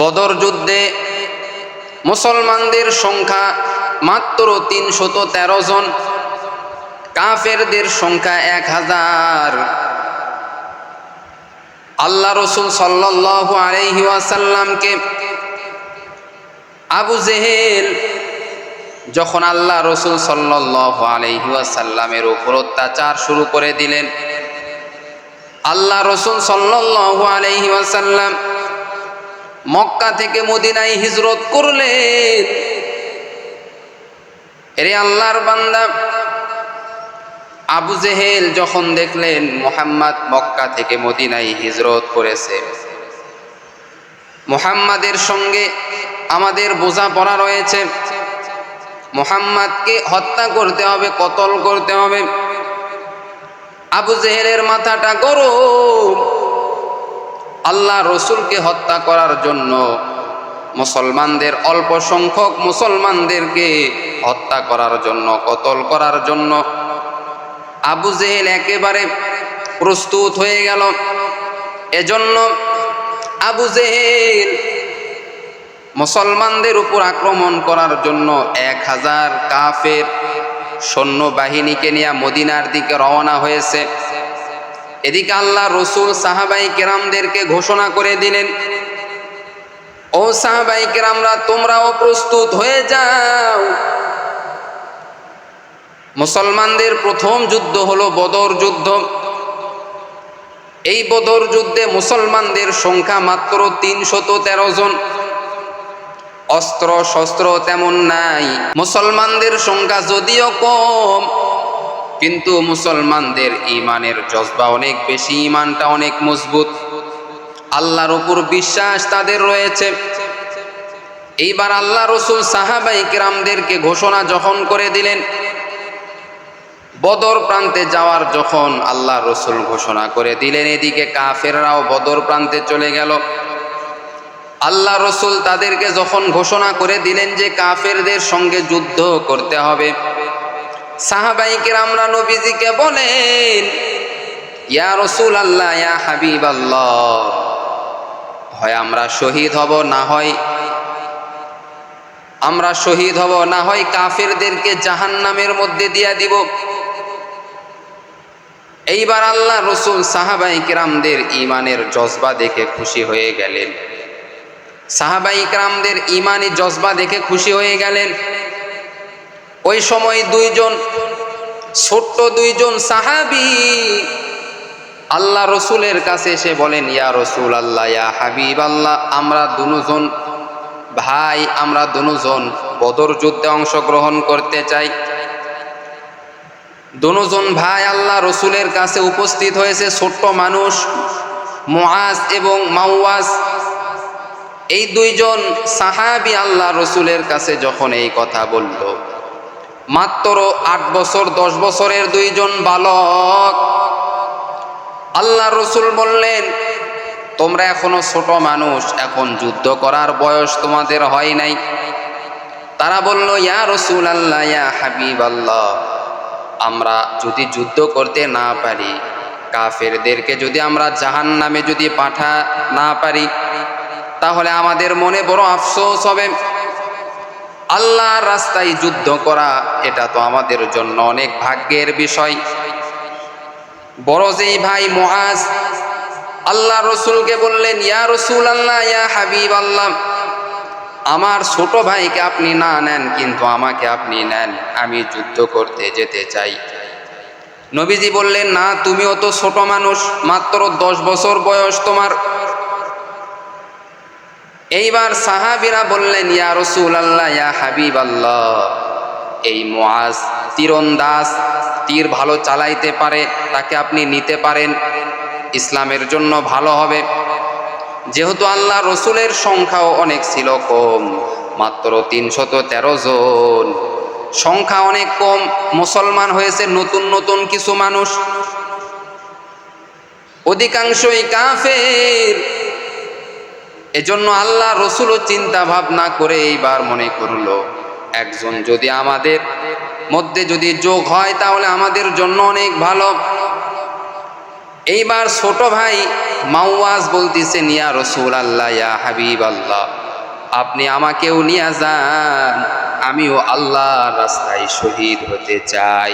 বদর যুদ্ধে মুসলমানদের সংখ্যা মাত্র তিনশত তেরো জন, কাফেরদের সংখ্যা এক হাজার। আল্লাহ রসুল সাল্লাল্লাহু আলাইহি ওয়াসাল্লামকে আবু জেহেল যখন আল্লাহ রসুল সাল্লাল্লাহু আলাইহি ওয়াসাল্লামের উপর অত্যাচার শুরু করে দিলেন, আল্লাহ রসুল সাল্লাল্লাহু আলাইহি ওয়াসাল্লাম মক্কা থেকে মদিনায় হিজরত করলেন এরে আল্লাহর বান্দা, আবু জেহেল যখন দেখলেন মোহাম্মদ মক্কা থেকে মদিনায় হিজরত করেছে, মোহাম্মদের সঙ্গে আমাদের বোঝাপড়া রয়েছে, মোহাম্মদকে হত্যা করতে হবে, কতল করতে হবে, আবু জেহেলের মাথাটা গরম আল্লাহ রসুলকে হত্যা করার জন্য মুসলমানদের অল্প সংখ্যক মুসলমানদেরকে হত্যা করার জন্য, কতল করার জন্য। আবু জেহেল একেবারে প্রস্তুত হয়ে গেল। এজন্য আবু জেহেল মুসলমানদের উপর আক্রমণ করার জন্য এক হাজার কাফের সৈন্যবাহিনীকে নিয়ে মদিনার দিকে রওনা হয়েছে। এদিকে আল্লাহ রসুল সাহাবাই কেরামদেরকে ঘোষণা করে দিলেন, ও সাহাবাই কেরামরা, তোমরাও প্রস্তুত হয়ে যাও। মুসলমানদের প্রথম যুদ্ধ হলো বদর যুদ্ধ। এই বদর যুদ্ধে মুসলমানদের সংখ্যা মাত্র তিনশত তেরো জন। অস্ত্র, শস্ত্র তেমন নাই। মুসলমানদের সংখ্যা যদিও কম কিন্তু মুসলমানদের ইমানের জজবা অনেক বেশি ইমানটা অনেক মজবুত। আল্লাহর উপর বিশ্বাস তাদের রয়েছে। এইবার আল্লাহ রসুল সাহাবাই কিরামদেরকে ঘোষণা যখন করে দিলেন, বদর প্রান্তে যাওয়ার যখন আল্লাহ রসুল ঘোষণা করে দিলেন, এদিকে কাফেররাও বদর প্রান্তে চলে গেল। আল্লাহ রসুল তাদেরকে যখন ঘোষণা করে দিলেন যে কাফেরদের সঙ্গে যুদ্ধ করতে হবে সাহাবাইকের আমরা নবীজিকে বলেন, ইয়া রসুল আল্লাহ ইয়া হাবিব আল্লাহ হয় আমরা শহীদ হব না হয়, আমরা শহীদ হব না হয় কাফেরদেরকে জাহান নামের মধ্যে দিয়া দিব? এইবার আল্লাহ রসুল সাহাবাই কিরামদের ইমানের জজবা দেখে খুশি হয়ে গেলেন। সাহাবাই কিরামদের ইমানি জজবা দেখে খুশি হয়ে গেলেন। ওই সময় দুইজন, ছোট্ট দুইজন সাহাবি আল্লাহ রসুলের কাছে এসে বলেন, ইয়া রসুল আল্লাহ ইয়া হাবিব আল্লাহ আমরা দুজন ভাই, আমরা দুজন বদর যুদ্ধে অংশগ্রহণ করতে চাই। দুজন ভাই আল্লাহ রসুলের কাছে উপস্থিত হয়েছে, ছোট্ট মানুষ মোয়াজ এবং মাওয়াজ। এই দুইজন সাহাবি আল্লাহ রসুলের কাছে যখন এই কথা বলল মাত্র আট বছর, দশ বছরের দুইজন বালক। আল্লাহ রসুল বললেন, তোমরা এখনও ছোট মানুষ, এখন যুদ্ধ করার বয়স তোমাদের হয় নাই। তারা বলল, ইয়া রসুল আল্লাহ ইয়া হাবিব আল্লাহ আমরা যদি যুদ্ধ করতে না পারি, কাফেরদেরকে যদি আমরা জাহান নামে যদি পাঠা না পারি, তাহলে আমাদের মনে বড় আফসোস হবে। আল্লাহর রাস্তায় যুদ্ধ করা, এটা তো আমাদের জন্য অনেক ভাগ্যের বিষয়। বড় যেই ভাই মহাজ আল্লাহ রসুলকে বললেন, ইয়া রসুল আল্লাহ ইয়া হাবিব আল্লাহ আমার ছোট ভাইকে আপনি না নেন, কিন্তু আমাকে আপনি নেন, আমি যুদ্ধ করতে যেতে চাই। নবীজি বললেন, না, তুমিও তো ছোট মানুষ, মাত্র দশ বছর বয়স তোমার। এইবার সাহাবিরা বললেন, ইয়া রসুল আল্লাহ ইয়া হাবিব আল্লাহ এই মোয়াজ তীরন্দাজ, তীর ভালো চালাইতে পারে, তাকে আপনি নিতে পারেন। ইসলামের জন্য ভালো হবে। যেহেতু আল্লাহ রসুলের সংখ্যাও অনেক ছিল কম, মাত্র তিনশত তেরো জন। সংখ্যা অনেক কম, মুসলমান হয়েছে নতুন নতুন কিছু মানুষ। অধিকাংশই কাফের। এজন্য আল্লাহ রসুলও চিন্তা ভাবনা করে এইবার মনে করল, একজন যদি আমাদের মধ্যে যদি যোগ হয় তাহলে আমাদের জন্য অনেক ভালো। এইবার ছোট ভাই মাওয়াজ বলতেছেন ইয়া রসুল আল্লাহ, ইয়া হাবিব আল্লাহ, আপনি আমাকেও নিয়ে যান, আমিও আল্লাহর রাস্তায় শহীদ হতে চাই।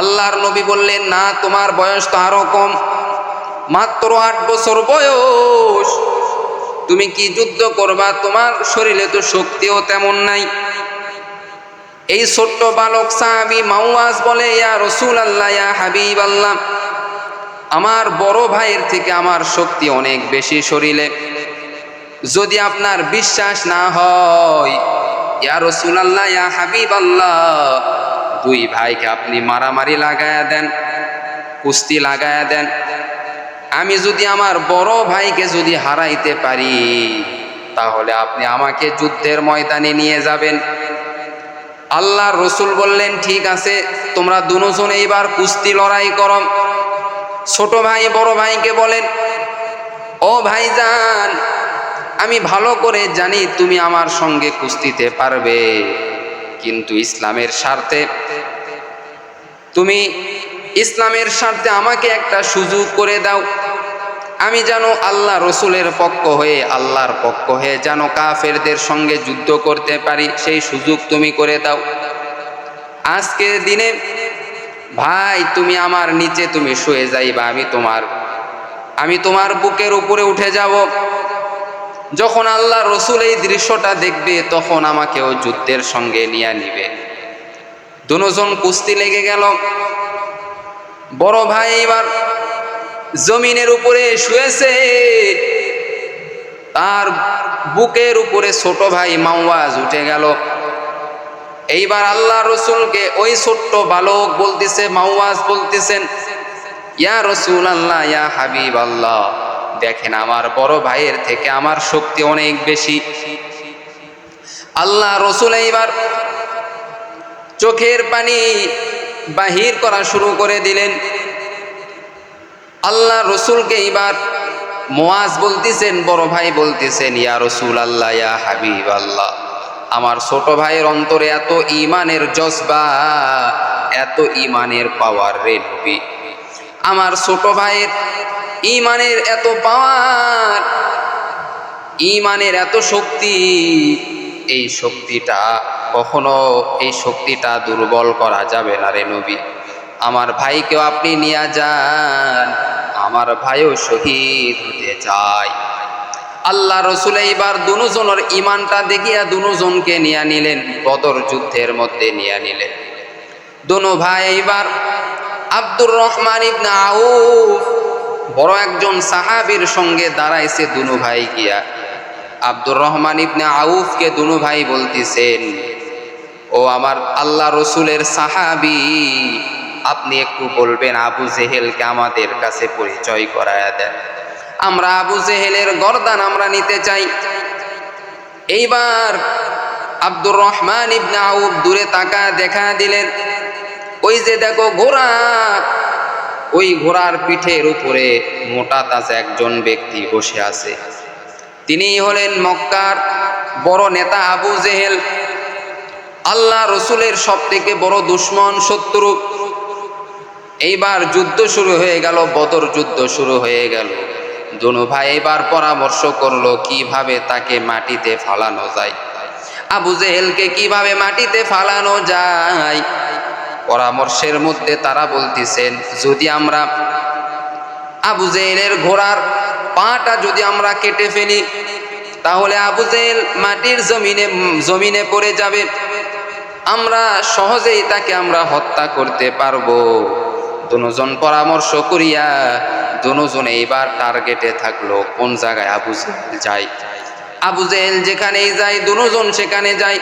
আল্লাহর নবী বললেন, না, তোমার বয়স তো আরও কম, মাত্র আট বছর বয়স তুমি কি যুদ্ধ করবা? তোমার শরীরে তো শক্তিও তেমন নাই। এই ছোট্ট বালক সাহাবি মাওয়াজ বলে, ইয়া রসুল আল্লাহ ইয়া হাবিব আল্লাহ আমার বড় ভাইয়ের থেকে আমার শক্তি অনেক বেশি শরীরে। যদি আপনার বিশ্বাস না হয়, ইয়া রসুল আল্লাহ ইয়া হাবিব আল্লাহ দুই ভাইকে আপনি মারামারি লাগায়া দেন, কুস্তি লাগায়া দেন। আমি যদি আমার বড় ভাইকে যদি হারাইতে পারি, তাহলে আপনি আমাকে যুদ্ধের ময়দানে নিয়ে যাবেন। আল্লাহ রসুল বললেন, ঠিক আছে, তোমরা দুজন এইবার কুস্তি লড়াই করো। ছোট ভাই বড় ভাইকে বলেন, ও ভাইজান, আমি ভালো করে জানি তুমি আমার সঙ্গে কুস্তিতে পারবে, কিন্তু ইসলামের স্বার্থে। তুমি ইসলামের স্বার্থে আমাকে একটা সুযোগ করে দাও। আমি যেন আল্লাহ রসুলের পক্ষ হয়ে আল্লাহর পক্ষ হয়ে যেন কাফেরদের সঙ্গে যুদ্ধ করতে পারি, সেই সুযোগ তুমি করে দাও। আজকের দিনে, ভাই, তুমি আমার নিচে তুমি শুয়ে যাইবা, আমি তোমার আমি তোমার বুকের উপরে উঠে যাব। যখন আল্লাহ রসুল এই দৃশ্যটা দেখবে, তখন আমাকেও যুদ্ধের সঙ্গে নিয়ে নিবে। দুজন কুস্তি লেগে গেল। বড় ভাই এবার জমিনের উপরে শুয়েছে। তার বুকের উপরে ছোট ভাই মাওয়াজ উঠে গেল। এইবার আল্লাহ রসুলকে ওই ছোট্ট বালক বলতেছে, মাওয়াজ বলতেছেন, ইয়া রসুল আল্লাহ ইয়া হাবিব আল্লাহ দেখেন আমার বড় ভাইয়ের থেকে আমার শক্তি অনেক বেশি। আল্লাহ রসুল এইবার চোখের পানি বাহির করা শুরু করে দিলেন। আল্লাহ রসুলকে এইবার মোয়াজ বলতেছেন, বড় ভাই বলতেছেন, ইয়া রসুল আল্লাহ ইয়া হাবিব আল্লাহ আমার ছোট ভাইয়ের অন্তরে এত ইমানের জজবা, এত ইমানের পাওয়ার রে নবী। আমার ছোট ভাইয়ের ইমানের এত পাওয়ার ইমানের এত শক্তি, এই শক্তিটা কখনো, এই শক্তিটা দুর্বল করা যাবে না রে নবী। আমার ভাইকেও আপনি নিয়ে যান। আমার ভাইও শহীদ হতে চায়। আল্লাহ রসুল এইবার দুজনের ইমানটা দেখিয়া দুজনকে নিয়ে নিলেন, বদর যুদ্ধের মধ্যে নিয়ে নিলেন। দুনো ভাই এইবার আব্দুর রহমান ইবনা আউফ বড় একজন সাহাবীর সঙ্গে দাঁড়াইছে দুনু ভাই গিয়া। আব্দুর রহমান ইবনে আউফকে দুনু ভাই বলতেছেন, ও আমার আল্লাহ রসুলের সাহাবি আপনি একটু বলবেন, আবু জেহেলকে আমাদের কাছে পরিচয় করায়া দেন। আমরা আবু জেহেলের গরদান আমরা নিতে চাই। এইবার আব্দুর রহমান ইবনে আউফ দূরে তাকা দেখা দিলেন, ওই যে দেখো ঘোড়া, ওই ঘোড়ার পিঠের উপরে মোটা তাজা একজন ব্যক্তি বসে আছে। তিনি হলেন মক্কার বড় নেতা আবু জেহেল। আল্লাহ রসুলের সব থেকে বড় দুশ্মন, শত্রু। এইবার যুদ্ধ শুরু হয়ে গেল, বদর যুদ্ধ শুরু হয়ে গেল। দুনু ভাই এবার পরামর্শ করল, কীভাবে তাকে মাটিতে ফালানো যায়? আবু জেহেলকে কীভাবে মাটিতে ফালানো যায়? পরামর্শের মধ্যে তারা বলতেছেন, যদি আমরা আবু জেহেলের ঘোড়ার পাটা যদি আমরা কেটে ফেলি, তাহলে আবু জেহেল মাটির জমিনে জমিনে পড়ে যাবে। আমরা সহজেই তাকে আমরা হত্যা করতে পারব। দুজন পরামর্শ করিয়া দুজন এইবার টার্গেটে থাকল, কোন জায়গায় আবু জেহেল যায়? আবু জেহেল যেখানেই যায় দুজন সেখানে যায়।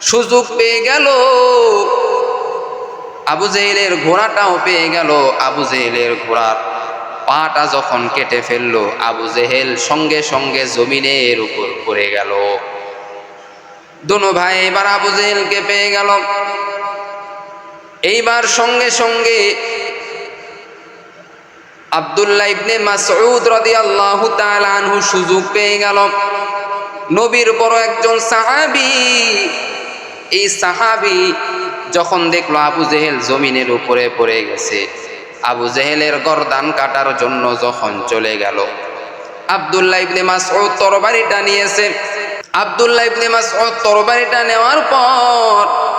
সুযোগ পেয়ে গেল। আবু জেহেলের ঘোড়াটাও পেয়ে গেল। আবু জেহেলের ঘোড়ার পাটা যখন কেটে ফেলল, আবু জেহেল সঙ্গে সঙ্গে জমিনের উপর পড়ে গেল। দোনো ভাই এবার আবু জেহেলকে পেয়ে গেল। এইবার সঙ্গে সঙ্গে আবদুল্লাহ ইবনে মাসউদ রাদিয়াল্লাহু তাআলা আনহু সুযোগ পেয়ে গেল। নবীর বড় একজন সাহাবী, এই সাহাবী যখন দেখল আবু জেহেল জমিনের উপরে পড়ে গেছে, আবু জেহেলের গরদান কাটার জন্য যখন চলে গেল, আবদুল্লাহ ইবনে মাসউদ তরবারিটা নিয়েছে। আবদুল্লাহ ইবনে মাসউদ তরবারিটা নেওয়ার পর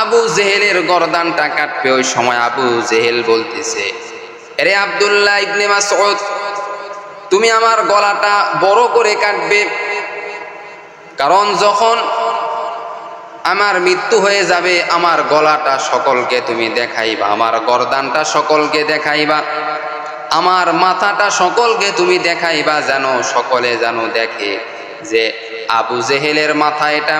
আবু জেহেলের গরদানটা কাটবে ওই সময় আবু জেহেল বলতেছে রে আবদুল্লাহ ইবনে মাসউদ, তুমি আমার গলাটা বড় করে কাটবে। কারণ যখন আমার মৃত্যু হয়ে যাবে, আমার গলাটা সকলকে তুমি দেখাইবা, আমার গরদানটা সকলকে দেখাইবা, আমার মাথাটা সকলকে তুমি দেখাইবা যেন সকলে যেন দেখে যে আবু জেহেলের মাথা এটা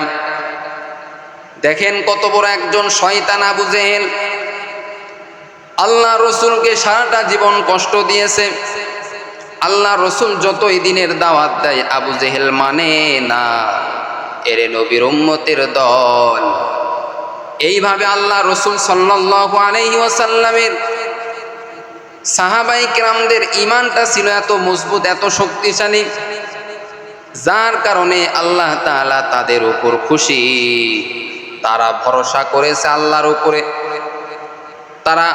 দেখেন কত বড় একজন শয়তান আবু জেহেল। আল্লাহ রসুলকে সারাটা জীবন কষ্ট দিয়েছে। আল্লাহ রসুল যতই দিনের দাওয়াত দেয়, আবু জেহেল মানে না। এরে নবীর উম্মতের দল। এইভাবে আল্লাহ রসুল ওয়াসাল্লামের সাহাবাই কেরামদের ইমানটা ছিল এত মজবুত, এত শক্তিশালী, যার কারণে আল্লাহ তাআলা তাদের উপর খুশি। তারা ভরসা করেছে আল্লাহর উপরে। তারা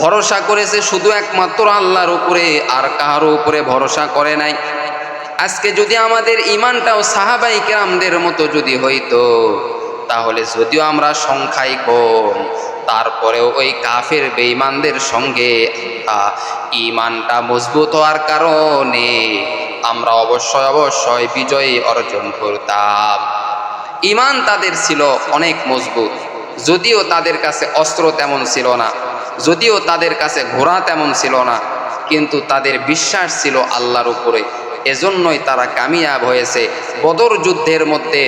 ভরসা করেছে শুধু একমাত্র আল্লাহর উপরে, আর কাহারও উপরে ভরসা করে নাই। আজকে যদি আমাদের ইমানটাও সাহাবাই কেরামদের মতো যদি হইতো, তাহলে যদিও আমরা সংখ্যায় কম, তারপরেও ওই কাফের বেঈমানদের সঙ্গে ইমানটা মজবুত হওয়ার কারণে আমরা অবশ্যই অবশ্যই বিজয়ী অর্জন করতাম। ইমান তাদের ছিল অনেক মজবুত। যদিও তাদের কাছে অস্ত্র তেমন ছিল না, যদিও তাদের কাছে ঘোড়া তেমন ছিল না, কিন্তু তাদের বিশ্বাস ছিল আল্লাহর উপরে। এজন্যই তারা কামিয়াব হয়েছে বদর যুদ্ধের মধ্যে।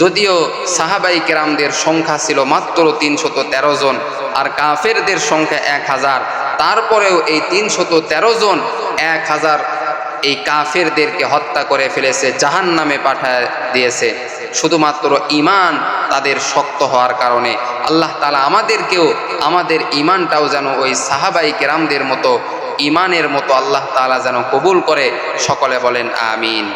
যদিও সাহাবাই কেরামদের সংখ্যা ছিল মাত্র তিনশত তেরো জন আর কাফেরদের সংখ্যা এক হাজার, তারপরেও এই তিনশত তেরো জন এক হাজার এই কাফেরদেরকে হত্যা করে ফেলেছে জাহান নামে পাঠায় দিয়েছে। শুধুমাত্র ইমান তাদের শক্ত হওয়ার কারণে। আল্লাহ তালা আমাদেরকেও আমাদের ইমানটাও যেন ওই সাহাবাই কেরামদের মতো ইমানের মতো আল্লাহ তালা যেন কবুল করে। সকলে বলেন, আমিন।